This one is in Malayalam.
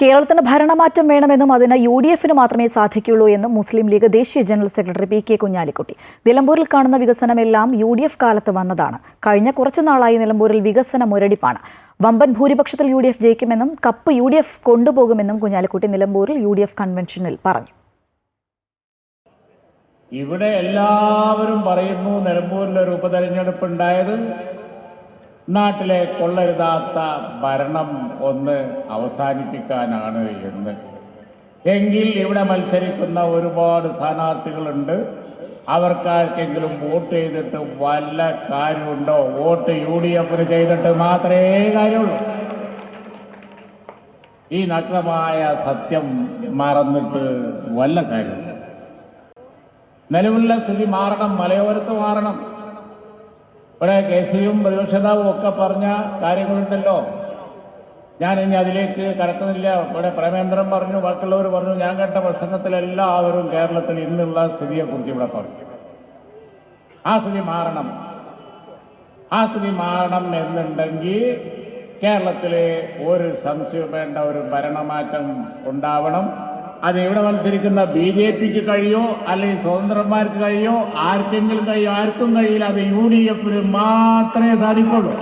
കേരളത്തിന് ഭരണമാറ്റം വേണമെന്നും അതിന് യു ഡി എഫിന് മാത്രമേ സാധിക്കുള്ളൂ എന്നും മുസ്ലിം ലീഗ് ദേശീയ general secretary P K Kunhalikutty. നിലമ്പൂരിൽ കാണുന്ന വികസനമെല്ലാം യു ഡി എഫ് കാലത്ത് വന്നതാണ്. കഴിഞ്ഞ കുറച്ചു നാളായി നിലമ്പൂരിൽ വികസന മുരടിപ്പാണ് വമ്പൻ ഭൂരിപക്ഷത്തിൽ യു ഡി എഫ് ജയിക്കുമെന്നും കപ്പ് യു ഡി എഫ് കൊണ്ടുപോകുമെന്നും കുഞ്ഞാലിക്കുട്ടി നിലമ്പൂരിൽ യു ഡി എഫ് കൺവെൻഷനിൽ പറഞ്ഞു. ഇവിടെ എല്ലാവരും പറയുന്നു നിലമ്പൂരിലൊരു ഉപതെരഞ്ഞെടുപ്പ് ഉണ്ടായത് നാട്ടിലെ കൊള്ളരുതാത്ത ഭരണം ഒന്ന് അവസാനിപ്പിക്കാനാണ് എന്ന്. എങ്കിൽ ഇവിടെ മത്സരിക്കുന്ന ഒരുപാട് സ്ഥാനാർത്ഥികളുണ്ട്. അവർക്കാർക്കെങ്കിലും വോട്ട് ചെയ്തിട്ട് വല്ല കാര്യമുണ്ടോ? വോട്ട് യു ഡി എഫിന് ചെയ്തിട്ട് മാത്രമേ കാര്യമുള്ളൂ. ഈ നഗ്നമായ സത്യം മറന്നിട്ട് വല്ല കാര്യമില്ല നിലവിലുള്ള സ്ഥിതി മാറണം മലയോരത്ത് മാറണം. ഇവിടെ കെ സിയും പ്രതിപക്ഷ നേതാവും ഒക്കെ പറഞ്ഞ കാര്യങ്ങളുണ്ടല്ലോ. ഞാൻ ഇനി അതിലേക്ക് കടക്കുന്നില്ല. ഇവിടെ പ്രമേന്ദ്രൻ പറഞ്ഞു ബാക്കിയുള്ളവർ പറഞ്ഞു ഞാൻ കേട്ട പ്രസംഗത്തിലെല്ലാവരും കേരളത്തിൽ ഇന്നുള്ള സ്ഥിതിയെക്കുറിച്ച് ഇവിടെ പറഞ്ഞു. ആ സ്ഥിതി മാറണം. ആ സ്ഥിതി മാറണം എന്നുണ്ടെങ്കിൽ കേരളത്തിലെ ഒരു സംശയം വേണ്ട ഒരു ഭരണമാറ്റം ഉണ്ടാവണം. അത് ഇവിടെ മത്സരിക്കുന്ന ബി ജെ പിക്ക് കഴിയോ അല്ലെങ്കിൽ സ്വതന്ത്രന്മാർക്ക് കഴിയോ ആർക്കെങ്കിലും കഴിയോ ആർക്കും കഴിയില്ല അത് യു ഡി എഫിന് മാത്രമേ സാധിക്കുള്ളൂ.